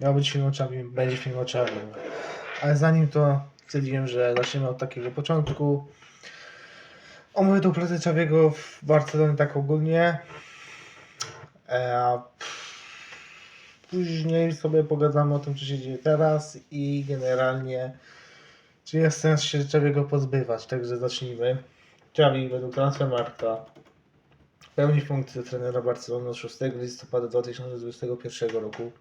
Miał być film o Czawi, będzie film o Czawi. Ale zanim to stwierdziłem, że zaczniemy od takiego początku. Omówię tą pracę Czawiego w Barcelonie tak ogólnie. E, później sobie pogadamy o tym, co się dzieje teraz i generalnie czy jest sens się Czawiego pozbywać. Także zacznijmy. Czawi według Transfermarkta pełni funkcję trenera Barcelony od 6 listopada 2021 roku.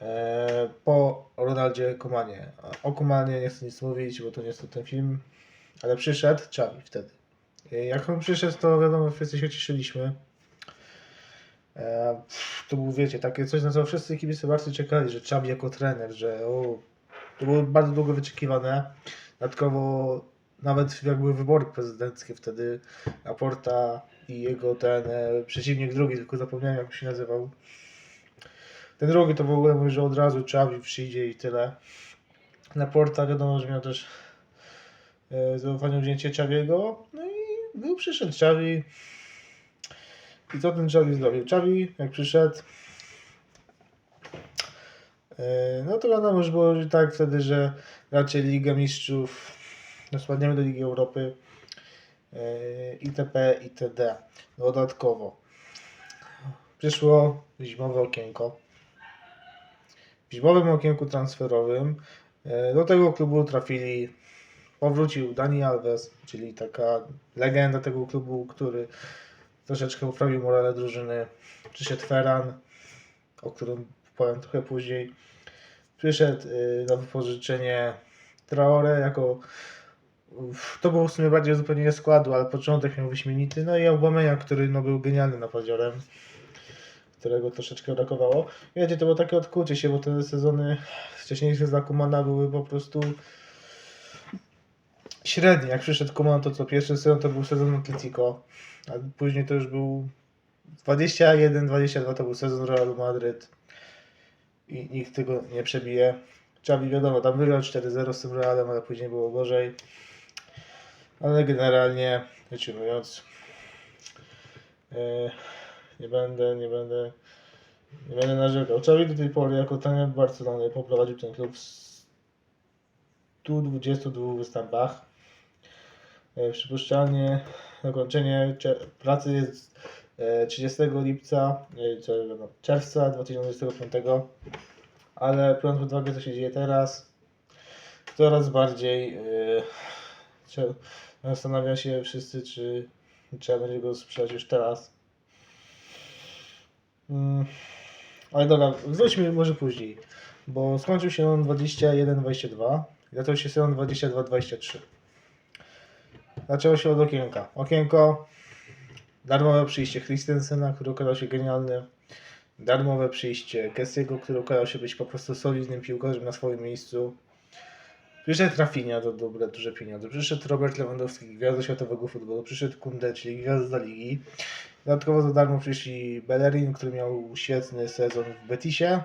E, po Ronaldzie Komanie. O Komanie nie chcę nic mówić, bo to nie jest ten film, ale przyszedł Czawi wtedy. E, Jak on przyszedł, to wiadomo, wszyscy się cieszyliśmy. E, to był, wiecie, takie coś, na co wszyscy kibice bardzo czekali, że Czawi jako trener, że o, to było bardzo długo wyczekiwane. Dodatkowo nawet jak były wybory prezydenckie wtedy, Laporta i jego ten przeciwnik drugi, tylko zapomniałem jak się nazywał. Ten drugi to w ogóle mówi, że od razu Czawi przyjdzie i tyle. Laporta wiadomo, że miał też e, zaufanie wzięcie Czawiego. No i był przyszedł Czawi. I co ten Czawi zrobił? Czawi jak przyszedł e, no to wiadomo już było tak wtedy, że raczej Liga Mistrzów no spadniemy do Ligi Europy e, itp. itd. Dodatkowo przyszło zimowe okienko. W zimowym okienku transferowym e, do tego klubu trafili, powrócił Dani Alves, czyli taka legenda tego klubu, który troszeczkę poprawił morale drużyny. Przyszedł Ferran, o którym powiem trochę później. Przyszedł y, na wypożyczenie Traore jako to było w sumie bardziej uzupełnienie składu, ale początek miał wyśmienity. No i Aubameyang, który no, był genialnym napadziorem, którego troszeczkę brakowało. Wiecie, to było takie odkucie się, bo te sezony wcześniejsze za Kumana były po prostu średnie. Jak przyszedł Kuman, to co pierwszy sezon to był sezon Atletico, a później to już był 21-22 to był sezon Realu Madryt i nikt tego nie przebije. Czawi wiadomo, tam wygrał 4-0 z tym Realem, ale później było gorzej. Ale generalnie, ujmując, e, nie będę, nie będę, nie będę narzekał. Czawi do tej pory jako trener Barcelony poprowadził ten klub w 122 występach. E, Przypuszczalnie zakończenie cze- pracy jest e, 30 lipca, e, no, czerwca 2025, ale biorąc pod uwagę co się dzieje teraz, coraz bardziej e, cze- zastanawia się wszyscy, czy trzeba będzie go sprzedać już teraz. Mm, ale dobra, wróćmy może później, bo skończył się on 21-22, zaczął się sezon 22-23. Zaczęło się od okienka. Okienko, darmowe przyjście Christensena, który okazał się genialny. Darmowe przyjście Kessiego, który okazał się być po prostu solidnym piłkarzem na swoim miejscu. Przyszedł Rafinha za dobre, duże pieniądze. Przyszedł Robert Lewandowski, gwiazda światowego futbolu. Przyszedł Kunde, czyli gwiazda ligi. Dodatkowo za darmo przyszli Bellerin, który miał świetny sezon w Betisie.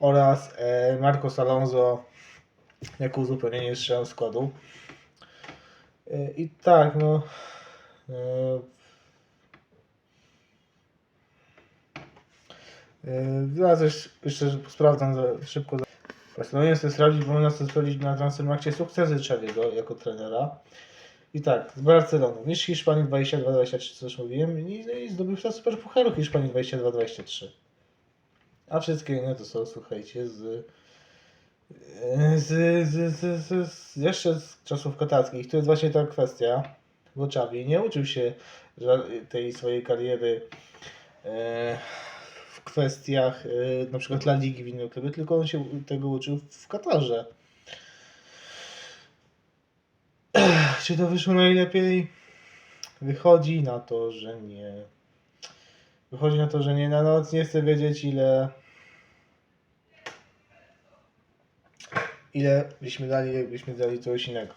Oraz e, Marcos Alonso jako uzupełnienie strzał składu. E, I tak, no. E, e, ja też jeszcze sprawdzam za, szybko. Postanowiłem sobie sprawdzić, bo można sobie sprawdzić na Transfermarkcie sukcesy Czawiego jako trenera. I tak, z Barcelony. Mistrz Hiszpanii 22-23, co już mówiłem. I, no i zdobywca Superpucharu Hiszpanii 22-23. A wszystkie inne to są, słuchajcie, z, z, z, z, z, z jeszcze z czasów katarskich. To jest właśnie ta kwestia, bo Czawi nie uczył się tej swojej kariery e, w kwestiach e, na przykład La Ligi w innym klubie, tylko on się tego uczył w Katarze. Czy to wyszło najlepiej? Wychodzi na to, że nie. Wychodzi na to, że nie. Na noc nie chcę wiedzieć, ile. Ile byśmy dali, jakbyśmy dali coś innego.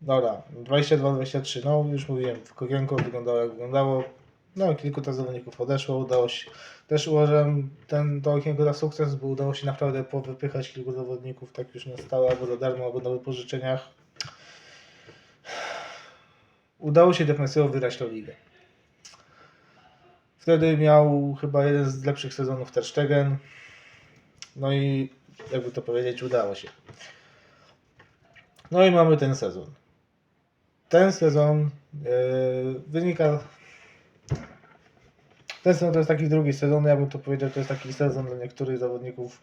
Dobra, 22-23. No, już mówiłem, w Kokienko wyglądało jak wyglądało. No, kilku tam zawodników odeszło, udało się. Też uważam, ten to okienko na sukces, bo udało się naprawdę powypychać kilku zawodników, tak już na stałe, albo za darmo, albo na wypożyczeniach udało się defensywo wygrać tę ligę. Wtedy miał chyba jeden z lepszych sezonów Ter Stegen. No i jakby to powiedzieć, udało się. No i mamy ten sezon. Ten sezon yy, wynika. Ten sezon to jest taki drugi sezon, ja bym to powiedział, to jest taki sezon dla niektórych zawodników,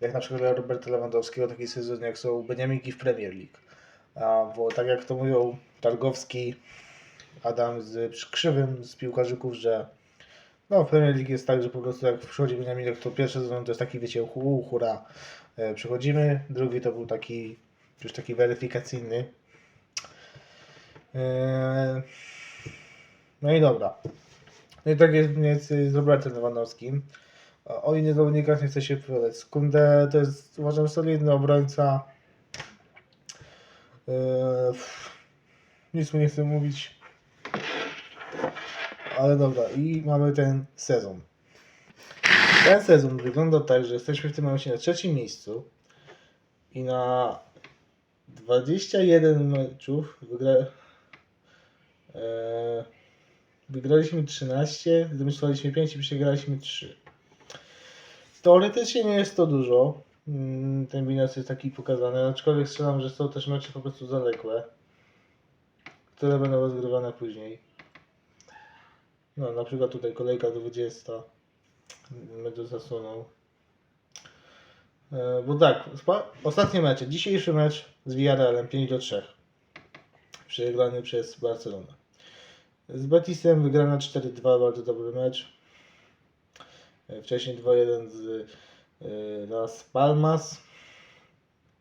jak na przykład dla Roberta Lewandowskiego, taki sezon jak są Beniaminki w Premier League. Bo tak jak to mówią Targowski, Adam z Krzywym z piłkarzyków, że no w Premier League jest tak, że po prostu jak przychodzi Beniaminek, to pierwszy sezon to jest taki, wiecie, hu, hura, e, przychodzimy, drugi to był taki, już taki weryfikacyjny. E, no i dobra. No i tak jest więcej z Robertem Lewandowskim. O innych zawodnikach nie chcę się wypowiadać. Kunde to jest, uważam, solidny obrońca. E, nic mu nie chcę mówić. Ale dobra, i mamy ten sezon. Ten sezon wygląda tak, że jesteśmy w tym momencie na trzecim miejscu i na 21 meczów wygra... e, wygraliśmy 13, zdomyślaliśmy 5 i przegraliśmy 3. Teoretycznie nie jest to dużo. Mm, Ten bilans jest taki pokazany, aczkolwiek strzelam, że są też mecze po prostu zaległe, które będą rozgrywane później. No, na przykład tutaj kolejka 20 będzie zasłonął. E, bo tak, ostatnie mecze. Dzisiejszy mecz z Villarrealem 5 do 3. Przegrany przez Barcelonę. Z Betisem wygrana 4-2, bardzo dobry mecz. E, Wcześniej 2-1 z Las Palmas.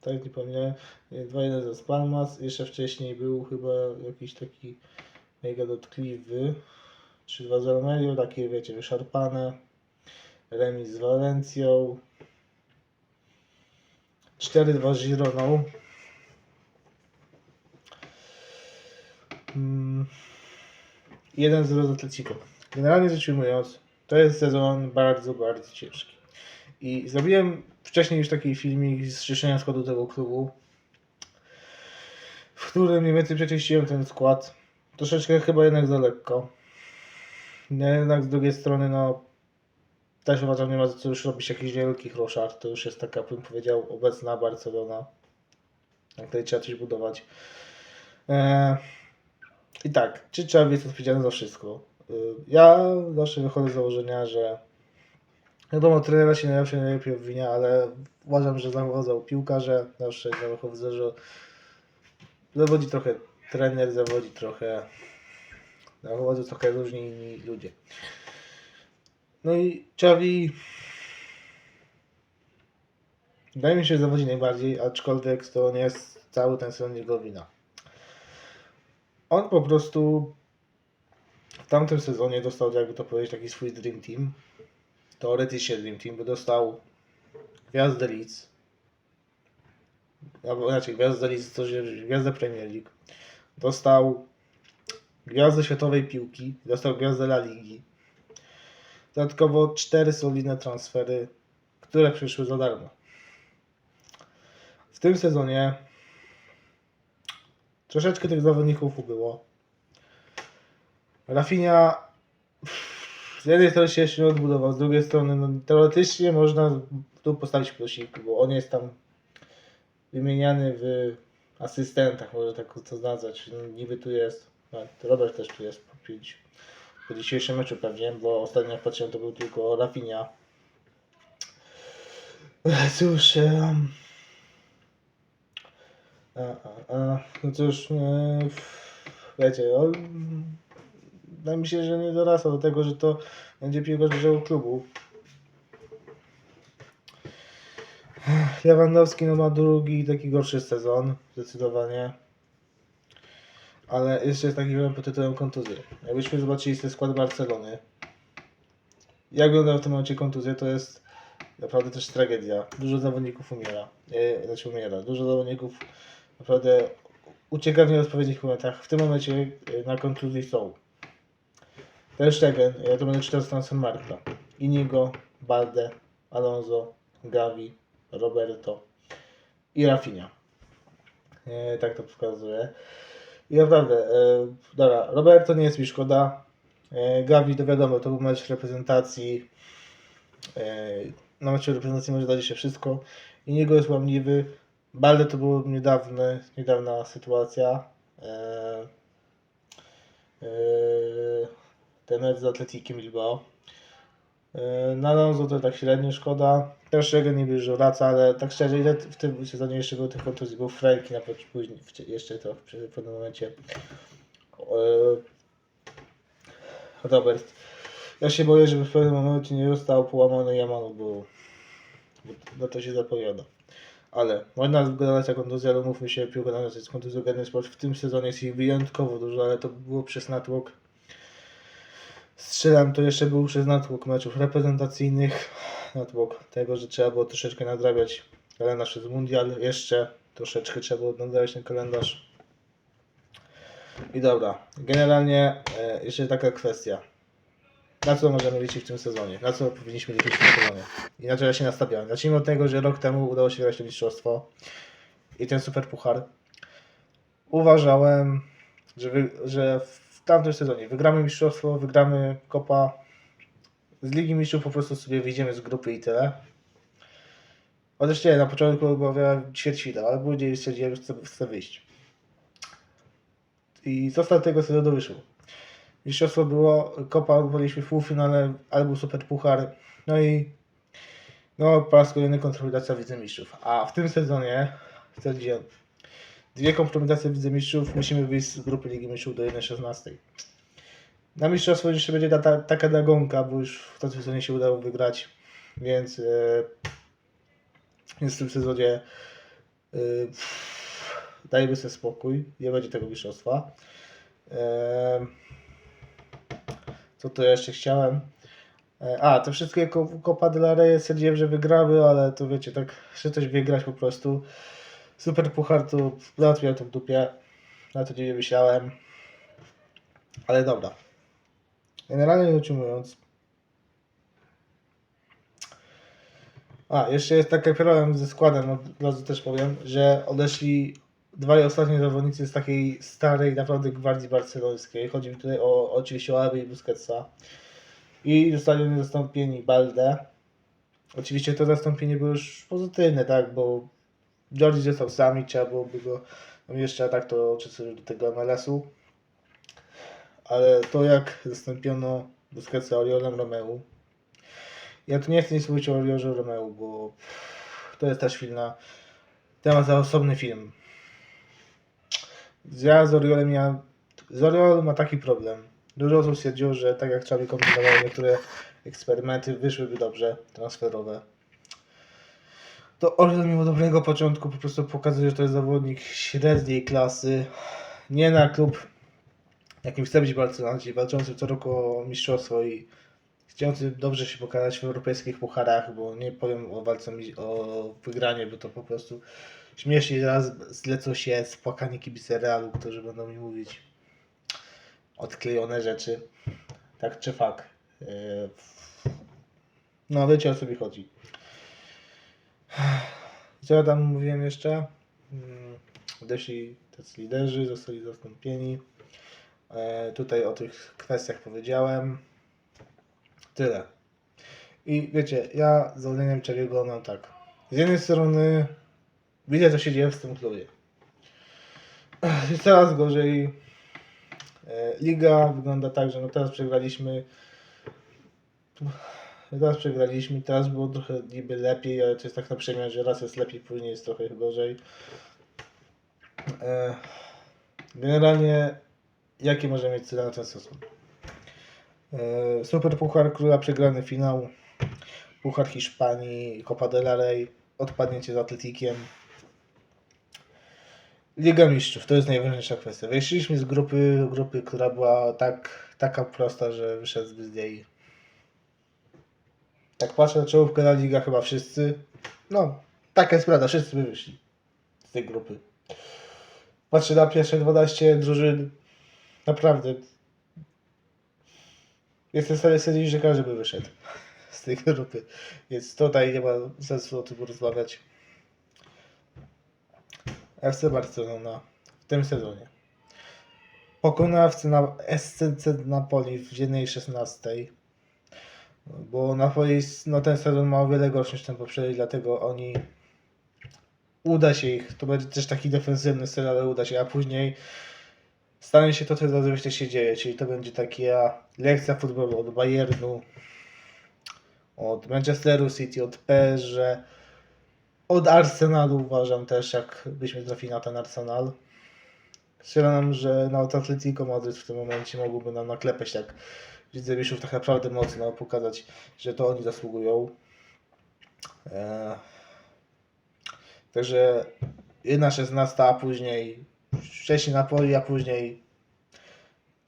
Tak, nie pamiętam. 2-1 z Las Palmas. Jeszcze wcześniej był chyba jakiś taki mega dotkliwy. 3-2 z Almerią, takie wiecie, wyszarpane. Remis z Walencją. 4-2 z Gironą. Mm. 1-0 z Atletico. Generalnie rzecz ujmując, to jest sezon bardzo, bardzo ciężki. I zrobiłem wcześniej już taki filmik z czyszczenia składu tego klubu, w którym mniej więcej przeczyściłem ten skład. Troszeczkę chyba jednak za lekko. No, jednak z drugiej strony, no też uważam, nie ma co już robić jakichś wielkich roszad. To już jest taka, bym powiedział, obecna Barcelona, na której trzeba coś budować. Eee, I tak, czy trzeba jest odpowiedzialny za wszystko? Yy, Ja zawsze wychodzę z założenia, że wiadomo, trenera się najlepiej obwinia, ale uważam, że zawodzą piłkarze, zawsze wychodzę, że zawodzi trochę trener, zawodzi trochę zachodzą trochę różni inni ludzie. No i Czawi wydaje mi się, że zawodzi najbardziej, aczkolwiek to nie jest cały ten sezon jego wina. On po prostu w tamtym sezonie dostał, jakby to powiedzieć, taki swój Dream Team. Teoretycznie Dream Team, bo dostał gwiazdę Leeds. Albo inaczej, gwiazdę Leeds to gwiazdę Premier League. Dostał gwiazdę światowej piłki, dostał gwiazdę La Ligi. Dodatkowo cztery solidne transfery, które przyszły za darmo. W tym sezonie troszeczkę tych zawodników ubyło. Rafinha z jednej strony się jeszcze nie odbudował, z drugiej strony no, teoretycznie można tu postawić plusik, bo on jest tam wymieniany w asystentach, może tak to nazwać. No, niby tu jest, a, Robert też tu jest po pięć. Po dzisiejszym meczu pewnie, bo ostatnio jak patrzyłem to był tylko Rafinha. Cóż, a, a, a, no cóż, e, wiecie, on, wydaje mi się, że nie dorasta do tego, że to będzie piłkarz dużego klubu. Lewandowski no ma drugi taki gorszy sezon, zdecydowanie. Ale jeszcze jest taki problem pod tytułem kontuzji. Jakbyśmy zobaczyli ten skład Barcelony, jak wygląda w tym momencie kontuzja, to jest naprawdę też tragedia. Dużo zawodników umiera. E, znaczy umiera. Dużo zawodników naprawdę ucieka w nieodpowiednich momentach. W tym momencie e, na kontuzji są Ter Stegen, ja to będę czytał z Transfermarkta. Inigo, Balde, Alonso, Gavi, Roberto i Rafinha. E, tak to pokazuje. I naprawdę, e, dobra, Roberto nie jest mi szkoda. E, Gavi to wiadomo, to był mecz reprezentacji. E, na meczu reprezentacji może dać się wszystko. I niego jest łamliwy. Balde to było niedawne, niedawna sytuacja. Eee, eee, ten mecz z Atletikiem Bilbao. Eee, Na Alonso to tak średnio szkoda. Też Szegen nie bierze wraca, ale tak szczerze, ile w tym sezonie jeszcze było tych kontuzji? Był Franki na początku, później, jeszcze to w pewnym momencie. Eee, Robert. Ja się boję, żeby w pewnym momencie nie został połamany Jamanu, bo, bo no to się zapowiada. Ale można gadać o kontuzji, ale mówmy się, piłka to jest kontuzjogenny sport. W tym sezonie jest ich wyjątkowo dużo, ale to było przez natłok. Strzelam, to jeszcze był przez natłok meczów reprezentacyjnych, natłok tego, że trzeba było troszeczkę nadrabiać kalendarz przez mundial, jeszcze troszeczkę trzeba było nadrabiać ten kalendarz. I dobra, generalnie e, jeszcze taka kwestia. Na co możemy liczyć w tym sezonie? Na co powinniśmy liczyć w tym sezonie? I na co ja się nastawiałem? Zacznijmy od tego, że rok temu udało się wygrać to mistrzostwo i ten super puchar. Uważałem, że, wy, że w tamtym sezonie wygramy mistrzostwo, wygramy kopa. Z Ligi Mistrzów po prostu sobie wyjdziemy z grupy i tyle. Chociaż nie, na początku obawiałem ćwierćfinał, ale później stwierdziłem, że chcę, chcę wyjść. I co z tego sezonu wyszło? Mistrzostwo było, kopa byliśmy w półfinale, albo super puchar, no i no po raz kolejny kompromitacja wicemistrzów. A w tym sezonie stwierdziłem, dwie kompromitacje wicemistrzów, musimy wyjść z grupy Ligi Mistrzów do 1.16. Na mistrzostwo jeszcze będzie ta, ta, taka nagonka, bo już w tym sezonie się udało wygrać, więc, e, więc w tym sezonie e, dajmy sobie spokój, nie będzie tego mistrzostwa. E, co to jeszcze chciałem? A, te wszystkie Copa del Rey stwierdziłem, że wygrały, ale to wiecie, tak chcę coś wygrać po prostu. Super Puchar to załatwiałem to w dupie. Na to nie myślałem. Ale dobra. Generalnie rzecz ujmując. A, jeszcze jest taki problem ze składem, od razu też powiem, że odeszli dwaj ostatni zawodnicy z takiej starej naprawdę gwardii barcelońskiej. Chodzi mi tutaj o oczywiście o i Busquetsa. I zostali zastąpieni Balde. Oczywiście to zastąpienie było już pozytywne, tak, bo George został sami, trzeba byłoby go jeszcze tak to czy do tego MLS-u. Ale to jak zastąpiono Busquetsa Oriolem Romeu. Ja tu nie chcę nic mówić o Oriolze Romeu, bo to jest też film na temat za osobny film. Ja z Oriolem miałem. Z Oriol ma taki problem. Dużo osób stwierdziło, że tak jak Xavi kombinował niektóre eksperymenty wyszłyby dobrze, transferowe. To Oriol mimo dobrego początku po prostu pokazuje, że to jest zawodnik średniej klasy. Nie na klub, jakim chce być Barcelona, walczący co roku o mistrzostwo i chcący dobrze się pokazać w europejskich pucharach, bo nie powiem o walce o wygranie, bo to po prostu śmiesznie zaraz zlecą się spłakani kibice Realu, którzy będą mi mówić odklejone rzeczy. Tak czy fak. Yy, No wiecie o co mi chodzi. Co ja tam mówiłem jeszcze? Mm, Odeszli tacy liderzy, zostali zastąpieni. E, Tutaj o tych kwestiach powiedziałem. Tyle. I wiecie, ja z Oleniem Czewiego mam tak. Z jednej strony widzę, co się dzieje w tym klubie. Jest coraz gorzej. E, Liga wygląda tak, że no teraz przegraliśmy. Teraz przegraliśmy, teraz było trochę niby lepiej, ale to jest tak na przemian, że raz jest lepiej, później jest trochę gorzej. E, Generalnie, jakie możemy mieć cele na ten sezon? E, Super Puchar Króla, przegrany finał. Puchar Hiszpanii, Copa del Rey, odpadnięcie z Atletikiem. Liga Mistrzów, to jest najważniejsza kwestia. Wyszliśmy z grupy, grupy która była tak, taka prosta, że wyszedł z niej. Tak patrzę na czołówkę na liga chyba wszyscy. No, taka jest prawda, wszyscy by wyszli z tej grupy. Patrzę na pierwsze 12 drużyn. Naprawdę. Jestem w stanie stwierdzić, że każdy by wyszedł z tej grupy. Więc tutaj nie ma sensu o tym rozmawiać. FC Barcelona w tym sezonie. Pokona FC na SCC Napoli w dziennej 16. Bo Napoli no, ten sezon ma o wiele gorszy niż ten poprzedni, dlatego oni uda się ich. To będzie też taki defensywny styl, ale uda się, a później stanie się to, co zazwyczaj się dzieje, czyli to będzie taka lekcja futbolu od Bayernu, od Manchesteru City, od PSG, od Arsenalu uważam też, jak byśmy trafili na ten Arsenal. Strzelam, że nawet Atletico Madryt w tym momencie mogłoby nam naklepać tak widzę Wiszów tak naprawdę mocno, pokazać, że to oni zasługują. Eee, także jedna szesnasta, a później wcześniej Napoli, a później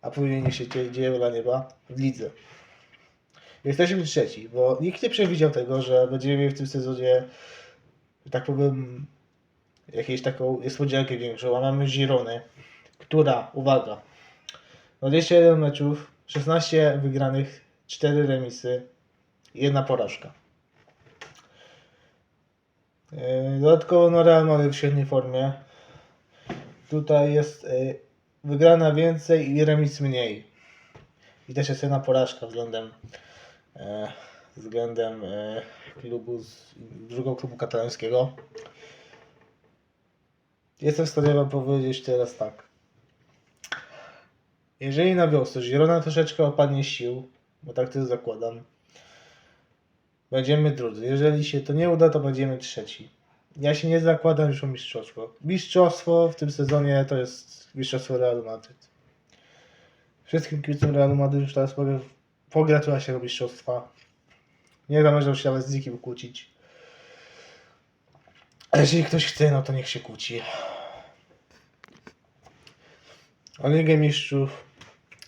a później niech się dzieje, dzieje dla nieba w lidze. Jesteśmy trzeci, bo nikt nie przewidział tego, że będziemy mieli w tym sezonie, tak powiem, jakąś taką niespodziankę większą, a mamy Girony, która, uwaga, 21 meczów, 16 wygranych, 4 remisy, jedna porażka. Yy, Dodatkowo no Real Madrid w świetnej formie. Tutaj jest yy, wygrana więcej i remis mniej. I też jest jedna porażka względem yy, względem klubu z drugiego klubu katalońskiego. Jestem w stanie wam powiedzieć teraz tak. Jeżeli na wiosnę Girona troszeczkę opadnie sił, bo tak też zakładam, będziemy drudzy. Jeżeli się to nie uda, to będziemy trzeci. Ja się nie zakładam już o mistrzostwo. Mistrzostwo w tym sezonie to jest mistrzostwo Realu Madryt. Wszystkim kibicom Realu Madryt już teraz mogę pogratulować się do mistrzostwa. Nie zamierzam się nawet z nikim kłócić. A jeżeli ktoś chce, no to niech się kłóci. O Ligę Mistrzów.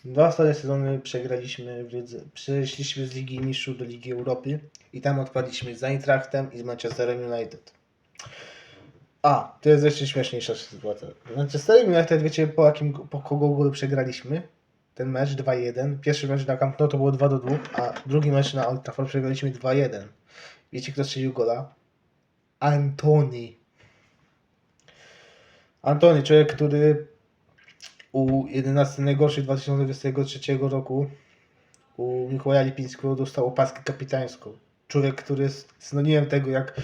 Dwa ostatnie sezony przegraliśmy w lidze. Przeszliśmy z Ligi Mistrzów do Ligi Europy i tam odpadliśmy z Eintrachtem i z Manchesterem United. A, to jest jeszcze śmieszniejsza sytuacja. Z Manchesterem United, wiecie po jakim, po kogo golu przegraliśmy? Ten mecz 2-1. Pierwszy mecz na Camp Nou to było 2 do 2, a drugi mecz na Old Trafford przegraliśmy 2-1. Wiecie kto strzelił gola? Antoni. Antoni, człowiek, który u 11 najgorszych 2023 roku u Mikołaja Lipińskiego dostał opaskę kapitańską. Człowiek, który jest synonimem tego, jak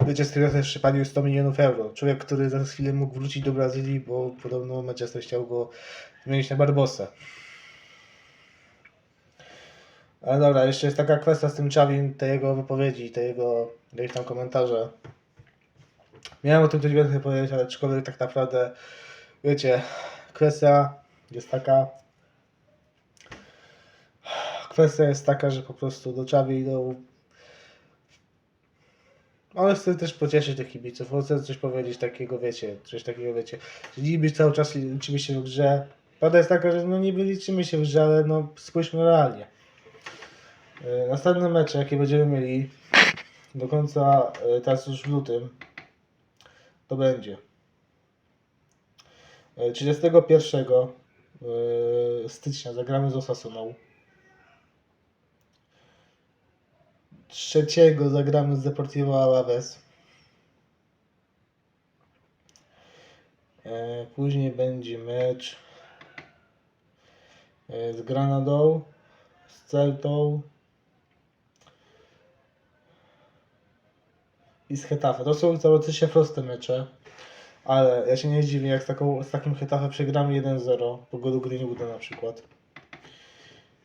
Manchester United przypadł 100 milionów euro. Człowiek, który za chwilę mógł wrócić do Brazylii, bo podobno Manchester chciał go zmienić na Barbosa. Ale dobra, jeszcze jest taka kwestia z tym Czawim, te jego wypowiedzi, te jego jakieś tam komentarze. Miałem o tym coś więcej powiedzieć, ale aczkolwiek tak naprawdę, wiecie, kwestia jest taka. Kwestia jest taka, że po prostu do Czawi idą. On chce też pocieszyć tych kibiców, on chce coś powiedzieć takiego, wiecie, coś takiego, wiecie. że Niby cały czas liczymy się w grze. Prawda jest taka, że no niby liczymy się w grze, ale no spójrzmy realnie. Yy, Następne mecze, jakie będziemy mieli do końca, yy, teraz już w lutym, to będzie. E, 31 e, stycznia zagramy z Osasuną. 3 zagramy z Deportivo Alaves. E, Później będzie mecz e, z Granadą, z Celtą i z Hetafe. To są teoretycznie proste mecze. Ale ja się nie dziwię, jak z, taką, z takim Hetafe przegramy 1-0, po golu Greenwooda na przykład.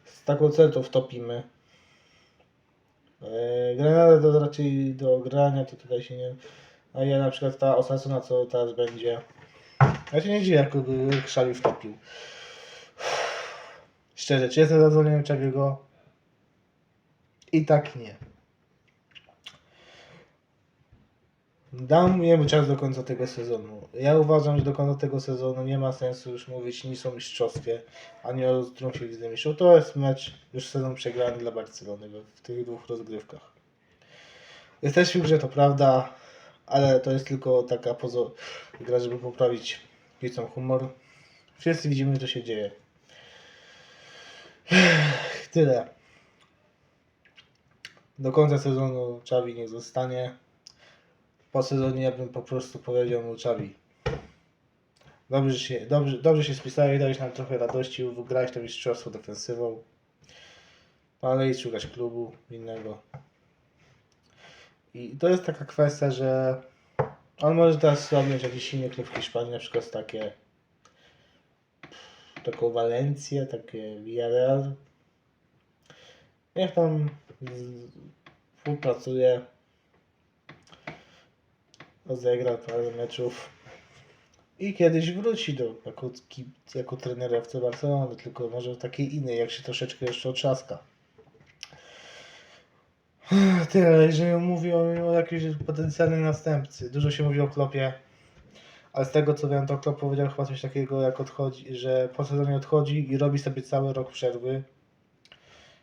Z taką Celtą wtopimy. Eee, Grenada to raczej do grania, to tutaj się nie... A ja na przykład ta Osasuna, co teraz będzie... Ja się nie dziwię, jak Krzawi wtopił. Szczerze, czy jestem zadowolony Czawiego? I tak nie. Dam jemu czas do końca tego sezonu. Ja uważam, że do końca tego sezonu nie ma sensu już mówić nic o mistrzostwie, ani o triumfie Lidze Mistrzów. To jest mecz, już sezon przegrany dla Barcelony w, tych dwóch rozgrywkach. Jesteśmy w grze, to prawda, ale to jest tylko taka pozo- gra, żeby poprawić kibicom humor. Wszyscy widzimy, co się dzieje. Tyle. Do końca sezonu Czawi nie zostanie po sezonie ja bym po prostu powiedział mu. Dobrze się, dobrze, dobrze się spisałeś, dałeś nam trochę radości, wygrałeś to mistrzostwo defensywą. ale i szukać klubu innego. I to jest taka kwestia, że on może teraz robić jakiś inny klub w Hiszpanii, na przykład takie taką Walencję, takie Villarreal. Niech tam współpracuje, rozegra parę meczów i kiedyś wróci do, jako, jako trener FC Barcelony, tylko może takiej innej, jak się troszeczkę jeszcze otrzaska. Tyle, jeżeli mówi o, o jakimś potencjalnym następcy. Dużo się mówi o Klopie, ale z tego co wiem, to Klop powiedział chyba coś takiego, jak odchodzi, że po sezonie odchodzi i robi sobie cały rok przerwy.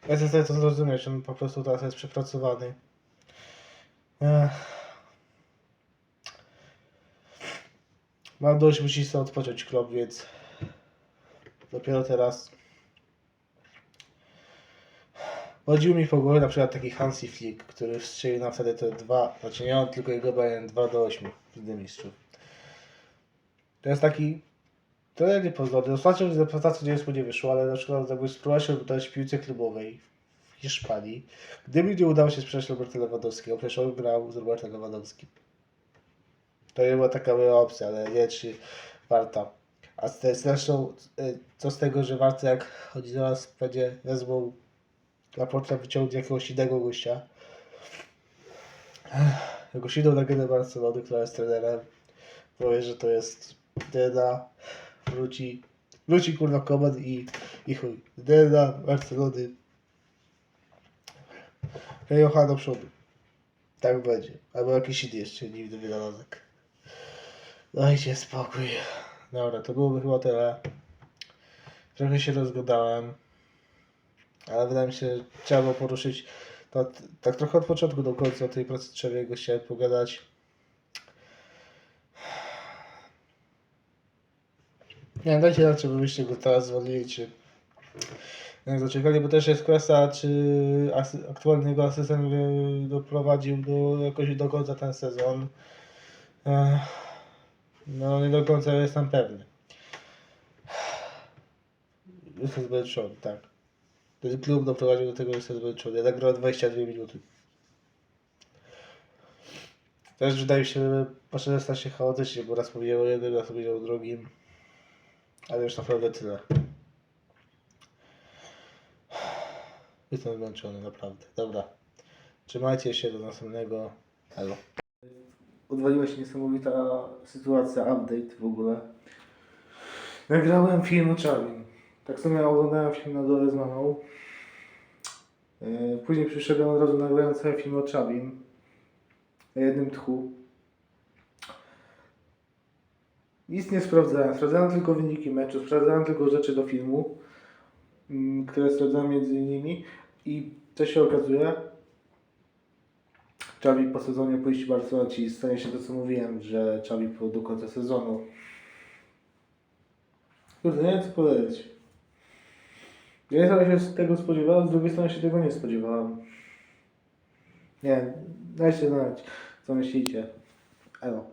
Ja sobie to zrozumieć, on po prostu teraz jest przepracowany. Ech. Mam dość, musi sobie odpocząć Klop, więc dopiero teraz Chodził mi po głowie na przykład taki Hansi Flick, który strzelił na wtedy te dwa, znaczy nie on, tylko jego Bayern 2 do 8 w Lidze Mistrzów. To jest taki trener niepozorny. Ostatnio reprezentacja nie nie wyszło, ale na przykład jakby spróbował się dać w piłce klubowej w Hiszpanii. Gdyby nie udało się sprzedać Roberta Lewandowskiego, przecież on grał z Robertem Lewandowskim. To była taka była opcja, ale nie czy warta. A zresztą, y, co z tego, że warto jak chodzi zaraz będzie wezmą Laporta wyciągnie jakiegoś innego gościa. Jakąś inną legendę Barcelony, która jest trenerem. Powie, że to jest DNA. Wróci, wróci kurwa komand i, i chuj. DNA Barcelony. Jocha do przodu. Tak będzie. Albo jakiś inny jeszcze dziwny wynalazek. Dajcie spokój. Dobra, to byłoby chyba tyle. Trochę się rozgadałem. Ale wydaje mi się, że trzeba było poruszyć to, tak trochę od początku do końca tej pracy Trzewiego chciałem pogadać. Nie wiem, dajcie na czy byście go teraz zwolnili, czy zaczekali, bo też jest kwestia, czy asy, aktualny jego asystent doprowadził do, jakoś do końca ten sezon. Ech, No nie do końca jestem pewny. Jestem zmęczony, tak. Ten klub doprowadził do tego, że jestem zmęczony. Ja nagrałem 22 minuty. Też wydaje się, że poszedłem stać się chaotycznie, bo raz powiedział o jednym, raz powiedział o drugim. Ale już naprawdę tyle. Jestem zmęczony, naprawdę. Dobra. Trzymajcie się do następnego. Halo. Odwaliła się niesamowita sytuacja, update w ogóle. Nagrałem film o Czarnym. Tak samo oglądałem film na dole z mamą. Yy, Później przyszedłem od razu nagrałem cały film o Czabim. Na jednym tchu. Nic nie sprawdzałem. Sprawdzałem tylko wyniki meczu, sprawdzałem tylko rzeczy do filmu, mm, które sprawdzałem między innymi. I co się okazuje? Czabi po sezonie pójść Barcelona, czyli stanie się to co mówiłem, że Czabi po do końca sezonu. Kurde, nie wiem co powiedzieć. Jednej strony się tego spodziewałem, z drugiej strony się tego nie spodziewałem. Nie dajcie znać, co myślicie. Elo.